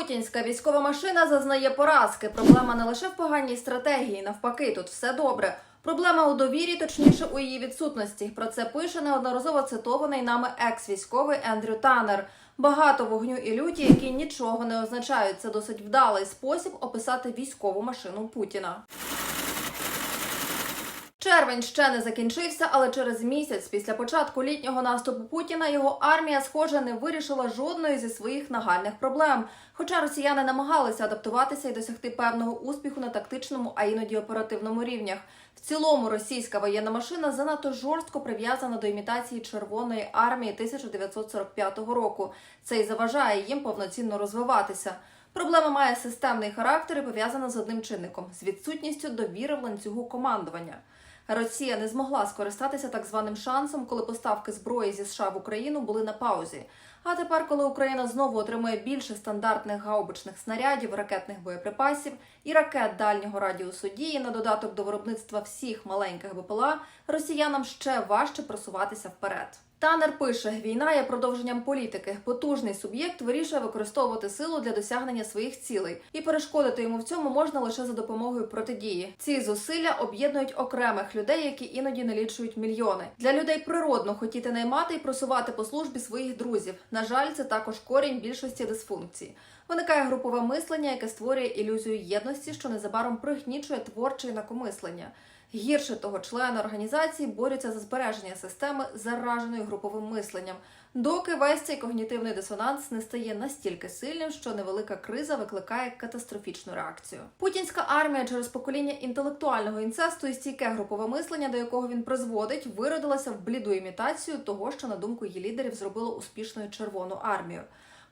Путінська військова машина зазнає поразки. Проблема не лише в поганій стратегії, навпаки, тут все добре. Проблема у довірі, точніше у її відсутності. Про це пише неодноразово цитований нами екс-військовий Ендрю Танер. Багато вогню і люті, які нічого не означають. Це досить вдалий спосіб описати військову машину Путіна. Червень ще не закінчився, але через місяць після початку літнього наступу Путіна його армія, схоже, не вирішила жодної зі своїх нагальних проблем. Хоча росіяни намагалися адаптуватися і досягти певного успіху на тактичному, а іноді оперативному рівнях. В цілому російська воєнна машина занадто жорстко прив'язана до імітації Червоної армії 1945 року. Це й заважає їм повноцінно розвиватися. Проблема має системний характер і пов'язана з одним чинником з відсутністю довіри в ланцюгу командування. Росія не змогла скористатися так званим шансом, коли поставки зброї зі США в Україну були на паузі. А тепер, коли Україна знову отримує більше стандартних гаубичних снарядів, ракетних боєприпасів і ракет дальнього радіусу дії на додаток до виробництва всіх маленьких БПЛА, росіянам ще важче просуватися вперед. Танер пише: війна є продовженням політики. Потужний суб'єкт вирішує використовувати силу для досягнення своїх цілей, і перешкодити йому в цьому можна лише за допомогою протидії. Ці зусилля об'єднують окремих людей, які іноді налічують мільйони. Для людей природно хотіти наймати і просувати по службі своїх друзів. На жаль, це також корінь більшості дисфункцій. Виникає групове мислення, яке створює ілюзію єдності, що незабаром пригнічує творче інакомислення. Гірше того, члени організації борються за збереження системи, зараженої груповим мисленням, доки весь цей когнітивний дисонанс не стає настільки сильним, що невелика криза викликає катастрофічну реакцію. Путінська армія через покоління інтелектуального інцесту і стійке групове мислення, до якого він призводить, виродилася в бліду імітацію того, що на думку її лідерів зробило успішною Червону армію.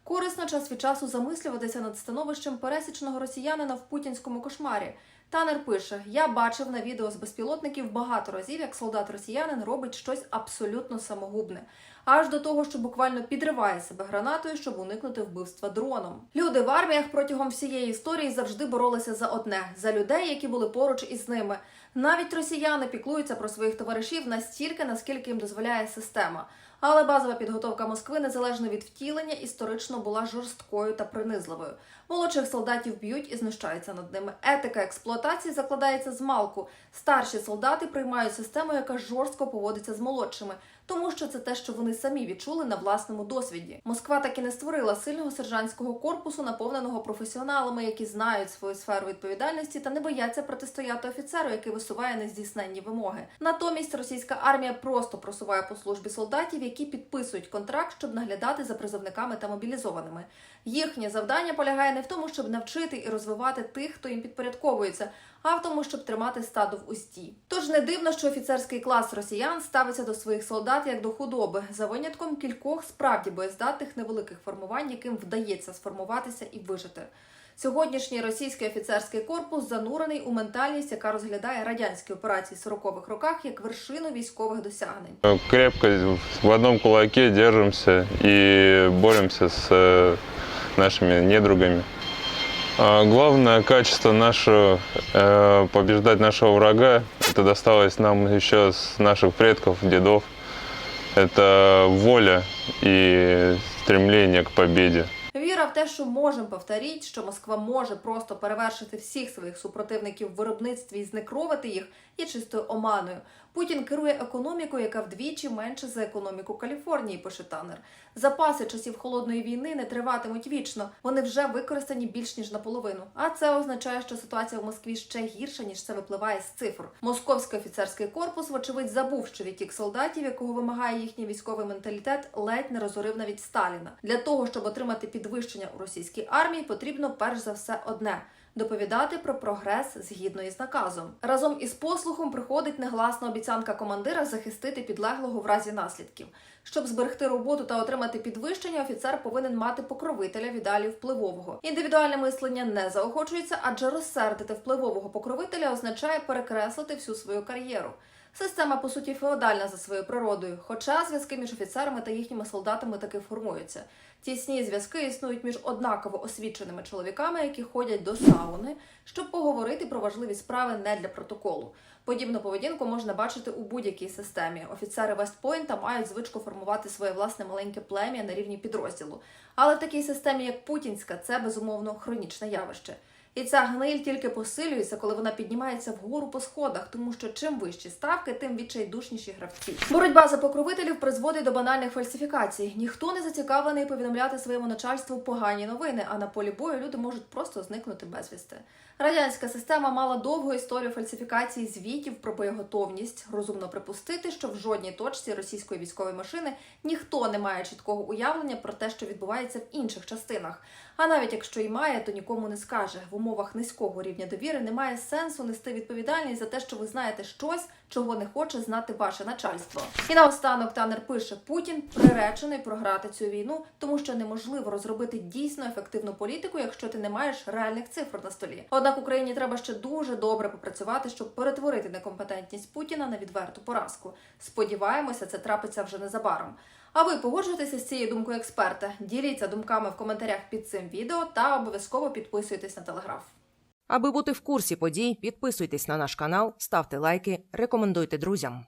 Корисно час від часу замислюватися над становищем пересічного росіянина в путінському кошмарі. Танер пише: Я бачив на відео з безпілотників багато разів, як солдат-росіянин робить щось абсолютно самогубне, аж до того, що буквально підриває себе гранатою, щоб уникнути вбивства дроном. Люди в арміях протягом всієї історії завжди боролися за одне за людей, які були поруч із ними. Навіть росіяни піклуються про своїх товаришів настільки, наскільки їм дозволяє система. Але базова підготовка Москви, незалежно від втілення, історично була жорсткою та принизливою. Молодших солдатів б'ють і знущаються над ними. Етика експлуатації закладається з малку. Старші солдати приймають систему, яка жорстко поводиться з молодшими, тому що це те, що вони самі відчули на власному досвіді. Москва таки не створила сильного сержантського корпусу, наповненого професіоналами, які знають свою сферу відповідальності та не бояться протистояти офіцеру, який висуває нездійсненні вимоги. Натомість російська армія просто просуває по службі солдатів, які підписують контракт, щоб наглядати за призовниками та мобілізованими. Їхнє завдання полягає не в тому, щоб навчити і розвивати тих, хто їм підпорядковується, а в тому, щоб тримати стадо в узді. Тож не дивно, що офіцерський клас росіян ставиться до своїх солдат як до худоби, за винятком кількох справді боєздатних невеликих формувань, яким вдається сформуватися і вижити. Сьогоднішній російський офіцерський корпус занурений у ментальність, яка розглядає радянські операції 40-х роках як вершину військових досягнень. Крепко в одном кулаке держимся и боремся с э, нашими недругами. А Главное качество нашего, э, побеждать нашего врага, это досталось нам еще с наших предков, дедов. Это воля и стремление к победе. Віра в те, що можемо повторіть, що Москва може просто перевершити всіх своїх супротивників в виробництві і знекровити їх, є чистою оманою. Путін керує економікою, яка вдвічі менше за економіку Каліфорнії, пише Танер. Запаси часів холодної війни не триватимуть вічно. Вони вже використані більш ніж наполовину. А це означає, що ситуація в Москві ще гірша, ніж це випливає з цифр. Московський офіцерський корпус, вочевидь, забув, що відтік солдатів, якого вимагає їхній військовий менталітет, ледь не розорив навіть Сталіна. Для того щоб отримати підвищення у російській армії, потрібно перш за все одне. Доповідати про прогрес згідно із наказом разом із послухом приходить негласна обіцянка командира захистити підлеглого в разі наслідків. Щоб зберегти роботу та отримати підвищення, офіцер повинен мати покровителя віддалі впливового. Індивідуальне мислення не заохочується, адже розсердити впливового покровителя означає перекреслити всю свою кар'єру. Система по суті феодальна за своєю природою, хоча зв'язки між офіцерами та їхніми солдатами таки формуються. Тісні зв'язки існують між однаково освіченими чоловіками, які ходять до сауни, щоб поговорити про важливі справи не для протоколу. Подібну поведінку можна бачити у будь-якій системі. Офіцери Вестпойнта мають звичку формувати своє власне маленьке плем'я на рівні підрозділу. Але в такій системі, як путінська, це безумовно хронічне явище. І ця гниль тільки посилюється, коли вона піднімається вгору по сходах, тому що чим вищі ставки, тим відчайдушніші гравці. Боротьба за покровителів призводить до банальних фальсифікацій. Ніхто не зацікавлений повідомляти своєму начальству погані новини, а на полі бою люди можуть просто зникнути безвісти. Радянська система мала довгу історію фальсифікації звітів про боєготовність. Розумно припустити, що в жодній точці російської військової машини ніхто не має чіткого уявлення про те, що відбувається в інших частинах. А навіть якщо і має, то нікому не скаже. В умовах низького рівня довіри немає сенсу нести відповідальність за те, що ви знаєте щось, чого не хоче знати ваше начальство. І наостанок Танер пише: Путін приречений програти цю війну, тому що неможливо розробити дійсно ефективну політику, якщо ти не маєш реальних цифр на столі. Однак Україні треба ще дуже добре попрацювати, щоб перетворити некомпетентність Путіна на відверту поразку. Сподіваємося, це трапиться вже незабаром. А ви погоджуєтеся з цією думкою експерта? Діліться думками в коментарях під цим відео та обов'язково підписуйтесь на телеграф. Аби бути в курсі подій, підписуйтесь на наш канал, ставте лайки, рекомендуйте друзям.